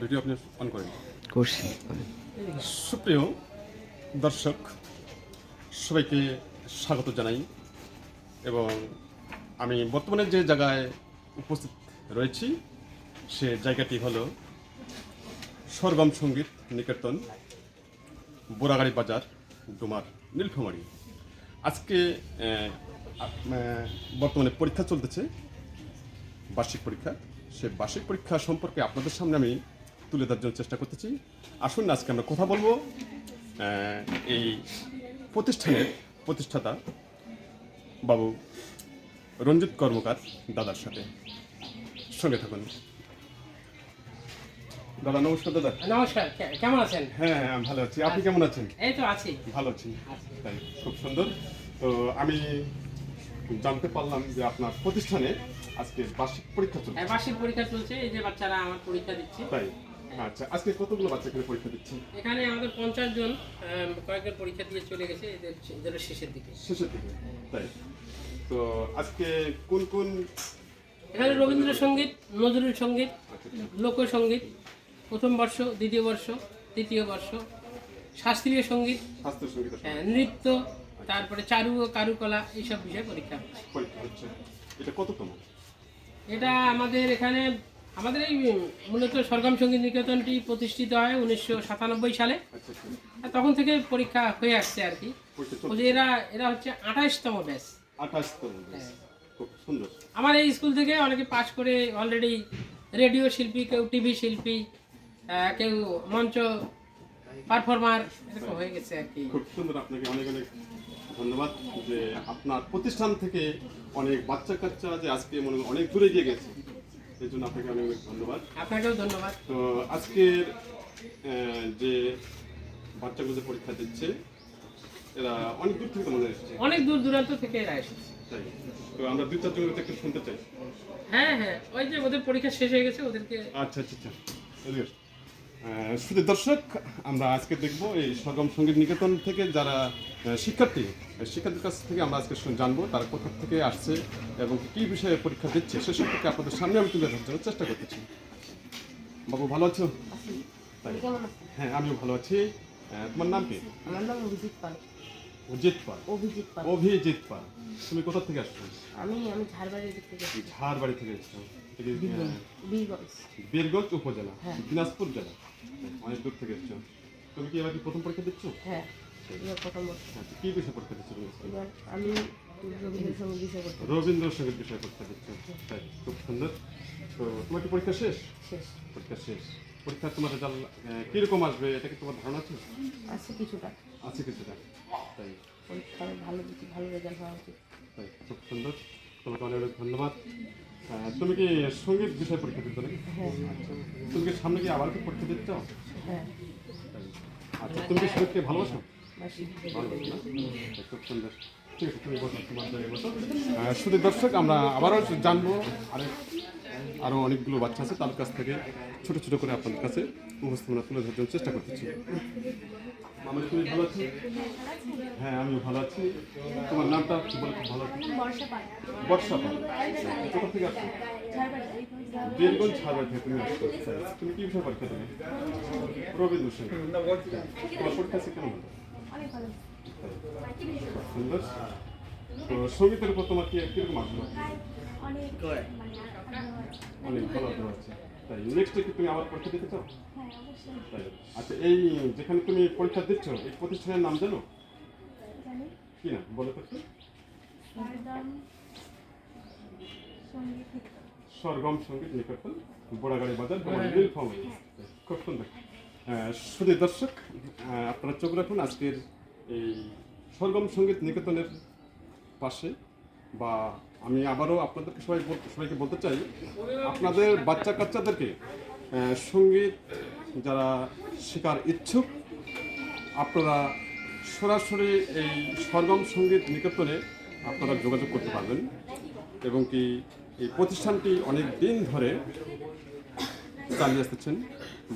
Video আপনি on করেন। করছি সুপ্রিয় দর্শক সবাইকে স্বাগত জানাই এবং আমি বর্তমানে যে জায়গায় উপস্থিত রয়েছি সে জায়গাটি হলো সরগম সংগীত নিকেতন বোরাগাড়ি বাজার ডুমার নীলফামারি। আজকে বর্তমানে পরীক্ষা চলতেছে বার্ষিক পরীক্ষা। সে বার্ষিক পরীক্ষা সম্পর্কে আপনাদের সামনে আমি তুলে ধরার জন্য চেষ্টা করতেছি। আসুন না আজকে আমরা কথা বলব এই প্রতিষ্ঠানের প্রতিষ্ঠাতা বাবু রঞ্জিত কর্মকার দাদার সাথে। সঙ্গে থাকুন। দাদা নমস্কার দাদা। নমস্কার কেমন আছেন? হ্যাঁ হ্যাঁ ভালো আছি। আপনি কেমন আছেন? এই তো আছি। ভালো আছি। তাই খুব সুন্দর। তো আমি জানতে পারলাম যে আপনার প্রতিষ্ঠানে আজকে বার্ষিক পরীক্ষা চলছে। হ্যাঁ, বার্ষিক পরীক্ষা চলছে। এই যে বাচ্চারা আমার পরীক্ষা দিচ্ছে। তাই। আচ্ছা আজকে কতগুলো বাচ্চা এখানে পরীক্ষা দিচ্ছে? এখানে আমাদের পঞ্চাশ জন কয়েকজন পরীক্ষা দিয়ে চলে গেছে এদের এদের শেষের দিকে। শেষের দিকে তাই? তো আজকে কোন কোন? এখানে রবীন্দ্রসঙ্গীত নজরুল সংগীত লোকসঙ্গীত প্রথম বর্ষ দ্বিতীয় বর্ষ তৃতীয় বর্ষ শাস্ত্রীয় সংগীত হ্যাঁ, নৃত্য তারপরে চারু ও কারুকলা এইসব বিষয়ে পরীক্ষা পরীক্ষা হচ্ছে। এটা কততম? এটা আমাদের এখানে আমাদের এই মূলত সরগম সংগীত নিকেতনটি প্রতিষ্ঠিত হয় উনিশশো সাতানব্বই সালে। আচ্ছা আচ্ছা। তখন থেকে পরীক্ষা হয়ে আসছে আর কি। এরা এরা হচ্ছে আঠাশতম ব্যাচ। আঠাশতম হ্যাঁ। খুব সুন্দর। আমার এই স্কুল থেকে অনেকে পাশ করে অলরেডি রেডিও শিল্পী কেউ টিভি শিল্পী কেউ মঞ্চ পারফর্মার এরকম হয়ে গেছে আর কি। খুব সুন্দর আপনাকে অনেক অনেক ধন্যবাদ যে আপনার প্রতিষ্ঠান থেকে অনেক বাচ্চা কাচ্চা যে আজকে মনে হয় অনেক দূরে গিয়ে গেছে। এই জন্য আপনাকে অনেক অনেক ধন্যবাদ। আপনাকেও ধন্যবাদ। তো আজকের যে বাচ্চাগুলো যে পরীক্ষা দিচ্ছে এরা অনেক দূর থেকে মনে এসেছে। অনেক দূর দূরান্ত থেকে এরা এসেছে। তাই। তো আমরা দুই চারজন একটু শুনতে চাই। হ্যাঁ হ্যাঁ ওই যে ওদের পরীক্ষা শেষ হয়ে গেছে ওদেরকে আচ্ছা আচ্ছা আচ্ছা। শুধু দর্শক আমরা আজকে দেখব এই সগম সংগীত নিকেতন থেকে যারা শিক্ষার্থী শিক্ষার্থীর কাছ থেকে আমরা আজকে জানব তারা কোথা থেকে আসছে এবং কী বিষয়ে পরীক্ষা দিচ্ছে সে সম্পর্কে আপনাদের সামনে আমি তুলে ধরার চেষ্টা করতেছি। বাবু ভালো আছো? হ্যাঁ আমিও ভালো আছি। তোমার নাম কি? আমার নাম অভিজিৎ পাল। অভিজিৎ পাল। অভিজিৎ পাল। তুমি কোথা থেকে আসছো? আমি আমি ঝাড়বাড়ির দিক থেকে এসেছি। ঝাড় বাড়ি থেকে থেকে, আহ, বীরগঞ্জ। উপজেলা? হ্যাঁ। দিনাজপুর জেলা? অনেক দূর থেকে এসছো। তুমি কি এবার কি প্রথম পরীক্ষা দিচ্ছ? হ্যাঁ প্রথম আচ্ছা, কি বিষয়ে পরীক্ষা দিচ্ছ আমি রবীন্দ্রসঙ্গীত বিষয় পরীক্ষা দিচ্ছ। তাই খুব সুন্দর। তো তোমার কি পরীক্ষা শেষ? শেষ। পরীক্ষা শেষ। পরীক্ষা তোমার রেজাল্ট কীরকম আসবে? এটা কি তোমার ধারণা আছে? আছে কিছুটা। আছে কিছুটা তাই। পরীক্ষায় ভালো ভালো রেজাল্ট হওয়া উচিত। তাই। খুব সুন্দর। তোমাকে অনেক অনেক ধন্যবাদ। তুমি কি সংগীত বিষয়ে পরীক্ষা দিচ্ছ নাকি? হ্যাঁ। তুমি কি সামনে কি আবার কি পরীক্ষা দিচ্ছ? হ্যাঁ। আচ্ছা তুমি কি সঙ্গীতকে ভালোবাসো? খুব সুন্দর। ঠিক আছে তুমি বসো তোমার জায়গায় বসো। শুধু দর্শক আমরা আবারও জানব আরেক আরও অনেকগুলো বাচ্চা আছে তার কাছ থেকে ছোট ছোট করে আপনাদের কাছে উপস্থাপনা তুলে ধরার জন্য চেষ্টা করতেছি। মামা তুমি ভালো আছো? হ্যাঁ আমি ভালো আছি। তোমার নামটা কি বলে খুব ভালো বর্ষা পাল। কোথা থেকে আসছো? বীরগঞ্জ ছাড়বাড়ি থেকে তুমি আসছো। আচ্ছা, তুমি কি বিষয় পরীক্ষা দেবে রবীন্দ্র সংগীত তোমার পরীক্ষা আছে কেমন? সুন্দর। তো সঙ্গীতের উপর তোমার কি কীরকম আসলো অনেক ভালো আগ্রহ আছে। তাই নেক্সট কি তুমি আবার পরীক্ষা দিতে চাও? তাই আচ্ছা এই যেখানে তুমি পরীক্ষা দিচ্ছ এই প্রতিষ্ঠানের নাম জানো? কি না বলো তো একটু। স্বর্গম সংগীত নিকটন বোড়াগাড়ি বাজার নীলফামারী খুব সুন্দর। শুধু দর্শক আপনারা চোখ রাখুন আজকের এই স্বর্গম সংগীত নিকেতনের পাশে বা আমি আবারও আপনাদেরকে সবাই সবাইকে বলতে চাই, আপনাদের বাচ্চা কাচ্চাদেরকে সংগীত যারা শেখার ইচ্ছুক, আপনারা সরাসরি এই সরগম সংগীত নিকেতনে আপনারা যোগাযোগ করতে পারবেন এবং কি এই প্রতিষ্ঠানটি অনেক দিন ধরে চালিয়ে আসতেছেন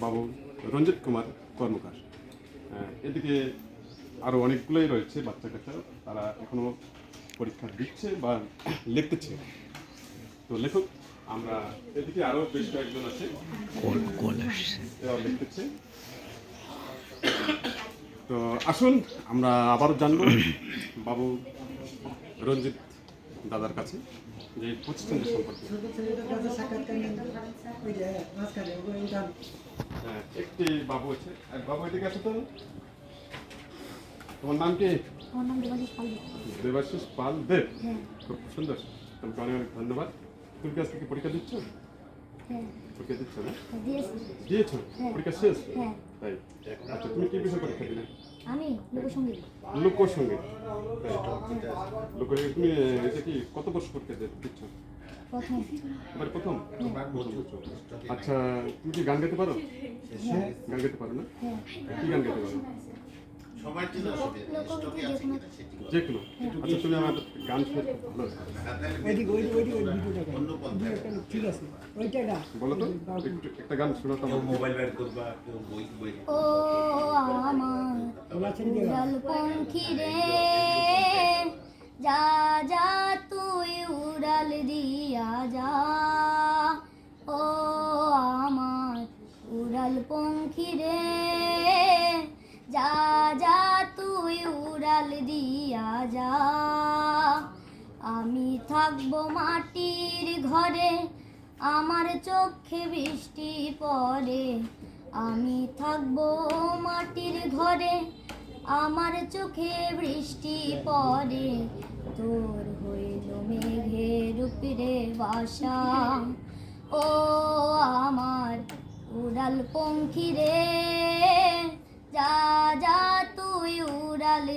বাবু রঞ্জিত কুমার কর্মকার। এদিকে আরও অনেকগুলোই রয়েছে বাচ্চা কাচ্চা তারা এখনও পরীক্ষা দিচ্ছে বা লিখতেছে। তো লেখক আমরা এদিকে আরও বেশ কয়েকজন আছে। লিখতেছে। তো আসুন আমরা আবারও জানব বাবু রঞ্জিত দাদার কাছে যে প্রতিষ্ঠানটি সম্পর্কে। হ্যাঁ, একটি বাবু আছে। বাবু এদিকে আছে তো? তোমার নাম কি? আমার নাম দেবাশিস পাল দেবাশিস পাল দেব হ্যাঁ। খুব সুন্দর। তোমাকে অনেক অনেক ধন্যবাদ। তুমি কি আজকে কি পরীক্ষা দিচ্ছ? হ্যাঁ। পরীক্ষা দিচ্ছ না? দিয়েছি। দিয়েছ? হ্যাঁ। পরীক্ষা শেষ? হ্যাঁ। তাই। আচ্ছা তুমি কি বিষয় পরীক্ষা দিলে? আমি লোকসঙ্গীত। লোকসঙ্গীত। লোকসঙ্গীত। তুমি এটা কি কত বর্ষ পরীক্ষা দিচ্ছ? প্রথম। এবার প্রথম? আচ্ছা তুমি কি গান গাইতে পারো? গান গাইতে পারো না? হ্যাঁ। কি গান গাইতে পারো? লোকগীতি যে কোনো যে কোনো আচ্ছা তুমি আমার গান শুনে খুব ভালো লাগে। ওইদিকে ওইদিকে ওইদিকে ওই ভিডিওটা গান। ঠিক আছে। ওইটা গান বলো তো একটু একটা গান শোনাতো কেউ মোবাইল বের করবা কেউ বই বই ও আমার ওলা ছেড়ে দিয়ে গান। উড়াল পঙ্খী রে যা যা তুই উড়াল দিয়া যা। ও আমার উড়াল পঙ্খী রে উড়াল দিয়া যা। আমি থাকব মাটির ঘরে, আমার চোখে বৃষ্টি পড়ে। আমি থাকব মাটির ঘরে, আমার চোখে বৃষ্টি পড়ে। তোর হইল মেঘের উপরে বাসা। ও আমার উড়াল পঙ্খী রে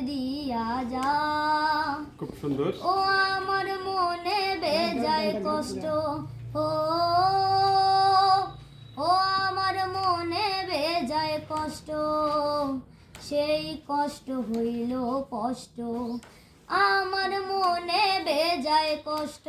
দিয়া যা। খুব সুন্দর। ও আমার মনে বেজায় কষ্ট। ও ও আমার মনে বেজায় কষ্ট। সেই কষ্ট হইল কষ্ট। আমার মনে বেজায় কষ্ট।